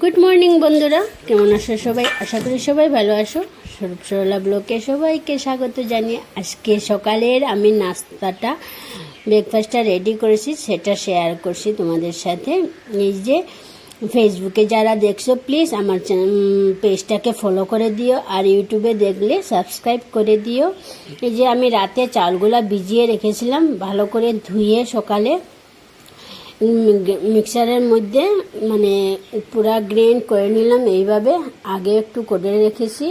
Good morning বন্ধুরা। কেমন আছো সবাই? আশা করি সবাই ভালো আছো। স্বরূপ সরলা ব্লকে সবাইকে স্বাগত জানিয়ে আজকে সকালের আমি নাস্তাটা ব্রেকফাস্টটা রেডি করেছি, সেটা শেয়ার করছি তোমাদের সাথে। এই যে ফেসবুকে যারা দেখছ প্লিজ আমার পেজটাকে ফলো করে দিও আর ইউটিউবে দেখলে সাবস্ক্রাইব করে দিও। এই যে আমি রাতে চালগুলা ভিজিয়ে রেখেছিলাম, ভালো করে ধুয়ে সকালে মিক্সারের মধ্যে মানে পুরা গ্রেন্ড করে নিলাম এইভাবে। আগে একটু করে রেখেছি।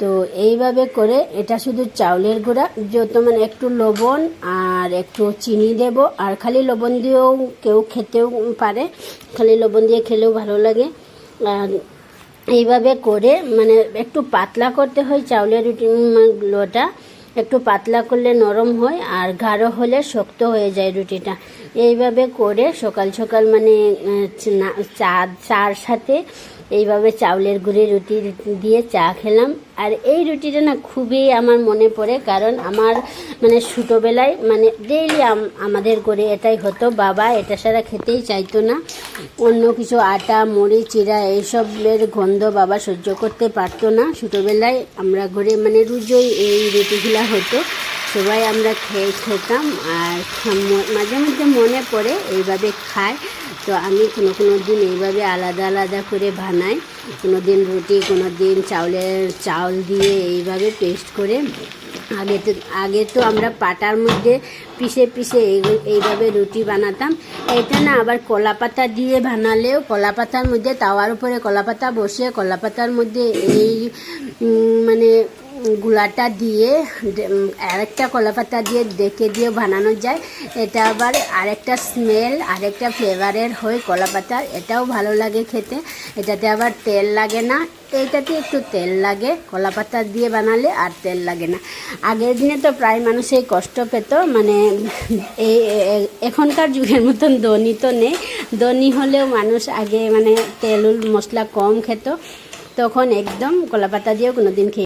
তো এইভাবে করে এটা শুধু চাউলের গুঁড়া, যত মানে একটু লবণ আর একটু চিনি দেব। আর খালি লবণ দিয়েও কেউ খেতেও পারে। খালি লবণ দিয়ে খেলেও ভালো লাগে। আর এইভাবে করে মানে একটু পাতলা করতে হয় চাউলের লোটা। একটু পাতলা করলে নরম হয় আর গাঢ় হলে শক্ত হয়ে যায় রুটিটা। এইভাবে করে সকাল সকাল মানে চা, চার সাথে এইভাবে চাউলের গুঁড়ি রুটি দিয়ে চা খেলাম। আর এই রুটিটা না খুবই আমার মনে পড়ে, কারণ আমার মানে ছোটোবেলায় মানে ডেইলি আমাদের করে এটাই হতো, বাবা এটা ছাড়া খেতেই চাইতো না। অন্য কিছু আটা, মুড়ি চিরা এইসবের গন্ধ বাবা সহ্য করতে পারতো না। ছোটোবেলায় আমরা ঘরে মানে রুজোই এই রুটিগুলা হতো, সবাই আমরা খেয়ে খেতাম আর মাঝে মধ্যে মনে পড়ে, এইভাবে খায়। তো আমি কোনো কোনো দিন এইভাবে আলাদা আলাদা করে বানাই। কোনো দিন রুটি, কোনো দিন চাউলের চাউল দিয়ে এইভাবে পেস্ট করে। আগে তো আগে তো আমরা পাটার মধ্যে পিষে পিষে এইভাবে রুটি বানাতাম। এটা না আবার কলা পাতা দিয়ে বানালেও কলা পাতার মধ্যে তাওয়ার উপরে কলা পাতা বসে কলা পাতার মধ্যে এই মানে গুলাটা দিয়ে আরেকটা কলা পাতা দিয়ে ডেকে দিয়ে বানানো যায়। এটা আবার আরেকটা স্মেল আরেকটা ফ্লেভারের হয় কলা পাতার এটাও ভালো লাগে খেতে। এটাতে আবার তেল লাগে না। এইটাতে একটু তেল লাগে। কলা পাতা দিয়ে বানালে আর তেল লাগে না। আগের দিনে তো প্রায় মানুষ এই কষ্ট পেত। মানে এই এখনকার যুগের মতন দনি তো নেই। দনি হলেও মানুষ আগে মানে তেল মশলা কম খেত। তখন একদম কলা পাতা দিয়েও কোনো দিন খেয়ে